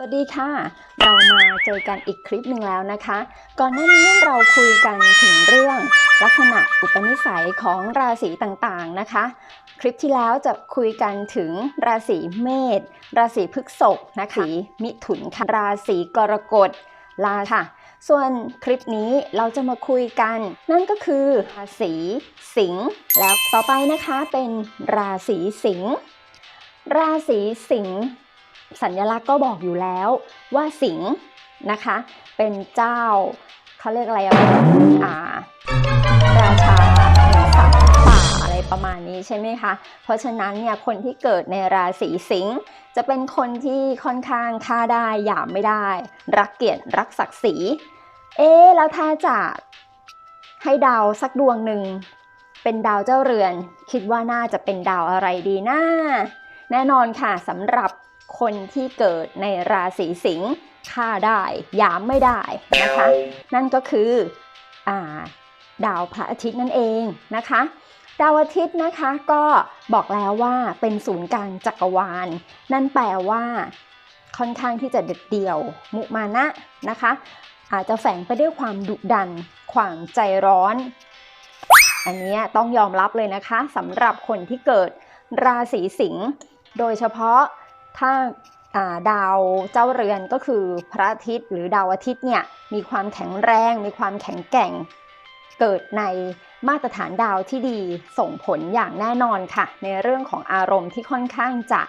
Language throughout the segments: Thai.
สวัสดีค่ะ เรามาเจอกันอีกคลิปหนึ่งแล้วนะคะ ก่อนหน้านี้เราคุยกันถึงเรื่องลักษณะอุปนิสัยของราศีต่างๆนะคะ คลิปที่แล้วจะคุยกันถึงราศีเมษราศีพฤษภนะคะมิถุนค่ะราศีกรกฎ ลาค่ะ ส่วนคลิปนี้เราจะมาคุยกัน นั่นก็คือราศีสิงห์แล้วต่อไปนะคะเป็นราศีสิงห์ราศีสิงห์สัญลักษณ์ก็บอกอยู่แล้วว่าสิงห์นะคะ เป็นเจ้าเขาเรียกอะไรอะเป็นอ่าราชาแห่งสัตว์ป่าอะไรประมาณนี้ใช่ไหมคะ เพราะฉะนั้นเนี่ยคนที่เกิดในราศีสิงห์ จะเป็นคนที่ค่อนข้างฆ่าได้หยามไม่ได้ รักเกียรติรักศักดิ์ศรี เอ๊แล้วถ้าจะให้ดาวสักดวงหนึ่งเป็นดาวเจ้าเรือน คิดว่าน่าจะเป็นดาวอะไรดีนะแน่นอนค่ะสำหรับคนที่เกิดในราศีสิงห์ฆ่าได้หยามไม่ได้นะคะ นั่นก็คืออดาวพระอาทิตย์นั่นเองนะคะ ดาวอาทิตย์นะคะก็บอกแล้วว่าเป็นศูนย์กลางจักรวาล นั่นแปลว่า ค่อนข้างที่จะเด็ดเดี่ยว มุมานะนะคะ อาจจะแฝงไปด้วยความดุดัน ความใจร้อน อันนี้ต้องยอมรับเลยนะคะสำหรับคนที่เกิดราศีสิงห์โดยเฉพาะถ้าาดาวเจ้าเรือนก็คือพระอาทิตย์หรือดาวอาทิตย์เนี่ยมีความแข็งแรง มีความแข็งแกร่ง เกิดใน มาตรฐานดาวที่ดีส่งผลอย่างแน่นอนค่ะ ในเรื่องของอารมณ์ที่ค่อนข้างจะ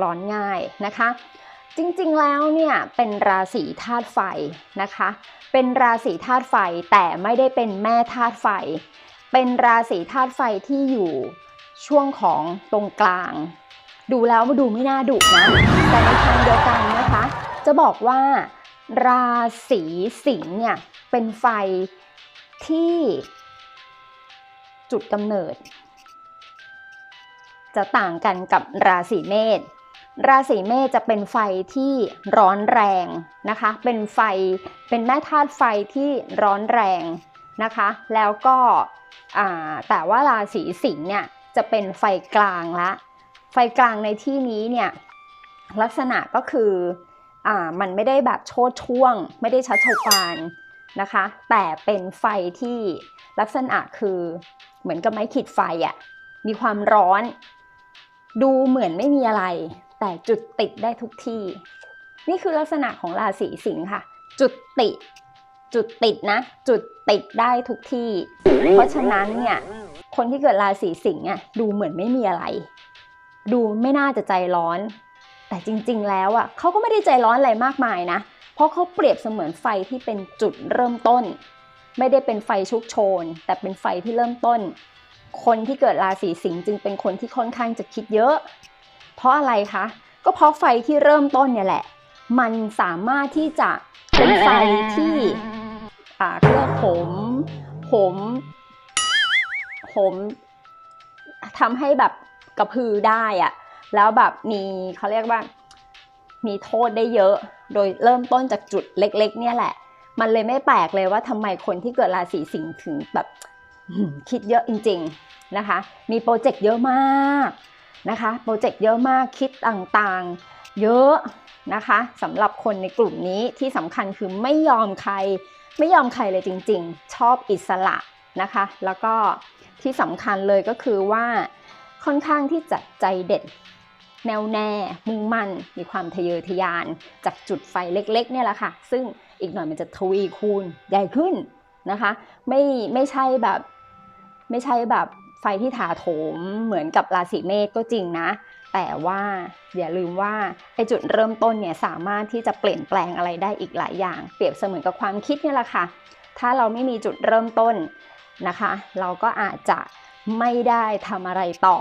ร้อนง่ายนะคะ จริงๆแล้วเนี่ยเป็นราศีธาตุไฟนะคะ เป็นราศีธาตุไฟแต่ไม่ได้เป็นแม่ธาตุไฟ เป็นราศีธาตุไฟที่อยู่ช่วงของตรงกลาง ดูแล้วมาดูไม่น่าดุนะ แต่ในทางเดียวกันนะคะ จะบอกว่าราศีสิงห์เนี่ยเป็นไฟที่ จุดกำเนิด จะต่างกันกับราศีเมษราศีเมษจะเป็นไฟที่ร้อนแรงนะคะ เป็นไฟเป็นแม่ธาตุไฟที่ร้อนแรงนะคะ แล้วก็แต่ว่าราศีสิงห์เนี่ยจะเป็นไฟกลางละ ไฟกลางในที่นี้เนี่ยลักษณะก็คืออมันไม่ได้แบบโชดช่วง ไม่ได้ชัดชกาน นะคะ แต่เป็นไฟที่ลักษณะคือเหมือนกับไม้ขีดไฟอะ่ะมีความร้อน ดูเหมือนไม่มีอะไร แต่จุดติดได้ทุกที่ นี่คือลักษณะของราศีสิงห์ค่ะ จุดติดจุดติดนะ จุดติดได้ทุกที่ เพราะฉะนั้นเนี่ยคนที่เกิดราศีสิงห์อะดูเหมือนไม่มีอะไร ดูไม่น่าจะใจร้อน แต่จริง ๆ แล้วอะเขาก็ไม่ได้ใจร้อนอะไรมากมายนะ ราะเขาเปรียบเสมือนไฟที่เป็นจุดเริ่มต้น ไม่ได้เป็นไฟชุกโชน แต่เป็นไฟที่เริ่มต้น คนที่เกิดราศีสิงห์จึงเป็นคนที่ค่อนข้างจะคิดเยอะ เพราะอะไรคะ ก็เพราะไฟที่เริ่มต้นเนี่ยแหละ มันสามารถที่จะเป็นไฟที่อ่าเครื่องโหมโหมโหมทำให้แบบกระพือได้อะแล้วแบบมีเขาเรียกว่า มีโทษได้เยอะ โดยเริ่มต้นจากจุดเล็ก ๆ เนี่ยแหละ มันเลยไม่แปลกเลยว่าทำไมคนที่เกิดราศีสิงห์ถึงแบบคิดเยอะจริง ๆนะคะ มีโปรเจกต์เยอะมากนะคะ โปรเจกต์เยอะมากคิดต่างๆ เยอะนะคะสำหรับคนในกลุ่มนี้ที่สำคัญคือไม่ยอมใคร ไม่ยอมใครเลยจริง ๆ ชอบอิสระนะคะ แล้วก็ที่สำคัญเลยก็คือว่าค่อนข้างที่จะใจเด็ด แน่วแน่ มุ่งมั่น มีความทะเยอทะยาน จากจุดไฟเล็กๆเนี่ยแหละค่ะ ซึ่งอีกหน่อยมันจะทวีคูณใหญ่ขึ้นนะคะ ไม่ไม่ใช่แบบไม่ใช่แบบไฟที่ถาโถมเหมือนกับราศีเมษก็จริงนะ แต่ว่าอย่าลืมว่าไอจุดเริ่มต้นเนี่ยสามารถที่จะเปลี่ยนแปลงอะไรได้อีกหลายอย่าง เปรียบเสมือนกับความคิดเนี่ยแหละค่ะ ถ้าเราไม่มีจุดเริ่มต้นนะคะ เราก็อาจจะไม่ได้ทำอะไรต่อ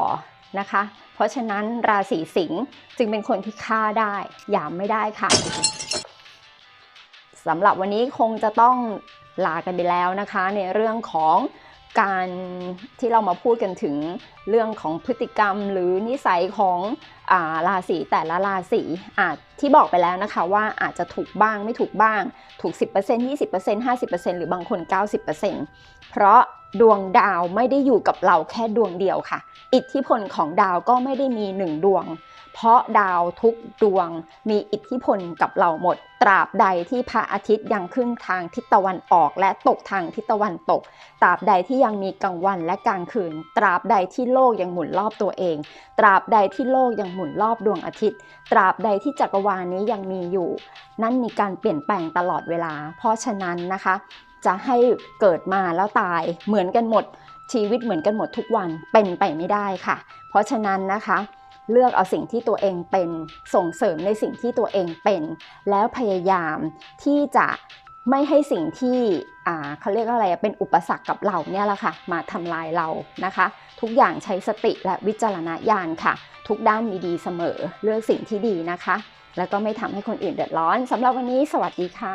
นะคะ เพราะฉะนั้นราศีสิงห์จึงเป็นคนที่ฆ่าได้หยามไม่ได้ค่ะสำหรับวันนี้คงจะต้องลากันไปแล้วนะคะ ในเรื่องของการที่เรามาพูดกันถึงเรื่องของพฤติกรรมหรือนิสัยของอาราศีแต่ละราศีอาจที่บอกไปแล้วนะคะว่าอาจจะถูกบ้างไม่ถูกบ้าง ถูก 10% 20% 50%หรือบางคน 90%เพราะ ดวงดาวไม่ได้อยู่กับเราแค่ดวงเดียวค่ะ อิทธิพลของดาวก็ไม่ได้มีหนึ่งดวง เพราะดาวทุกดวงมีอิทธิพลกับเราหมด ตราบใดที่พระอาทิตย์ยังขึ้นทางทิศตะวันออกและตกทางทิศตะวันตก ตราบใดที่ยังมีกลางวันและกลางคืน ตราบใดที่โลกยังหมุนรอบตัวเอง ตราบใดที่โลกยังหมุนรอบดวงอาทิตย์ ตราบใดที่จักรวาลนี้ยังมีอยู่ นั่นมีการเปลี่ยนแปลงตลอดเวลา เพราะฉะนั้นนะคะ จะให้เกิดมาแล้วตายเหมือนกันหมดชีวิตเหมือนกันหมดทุกวันเป็นไปไม่ได้ค่ะ เพราะฉะนั้นนะคะ เลือกเอาสิ่งที่ตัวเองเป็นส่งเสริมในสิ่งที่ตัวเองเป็น แล้วพยายามที่จะไม่ให้สิ่งที่อ่าเขาเรียกว่าอะไรเป็นอุปสรรคกับเราเนี่ยแหละค่ะ มาทำลายเรานะคะ ทุกอย่างใช้สติและวิจารณญาณค่ะ ทุกด้านมีดีเสมอเลือกสิ่งที่ดีนะคะ แล้วก็ไม่ทำให้คนอื่นเดือดร้อนสำหรับวันนี้ สวัสดีค่ะ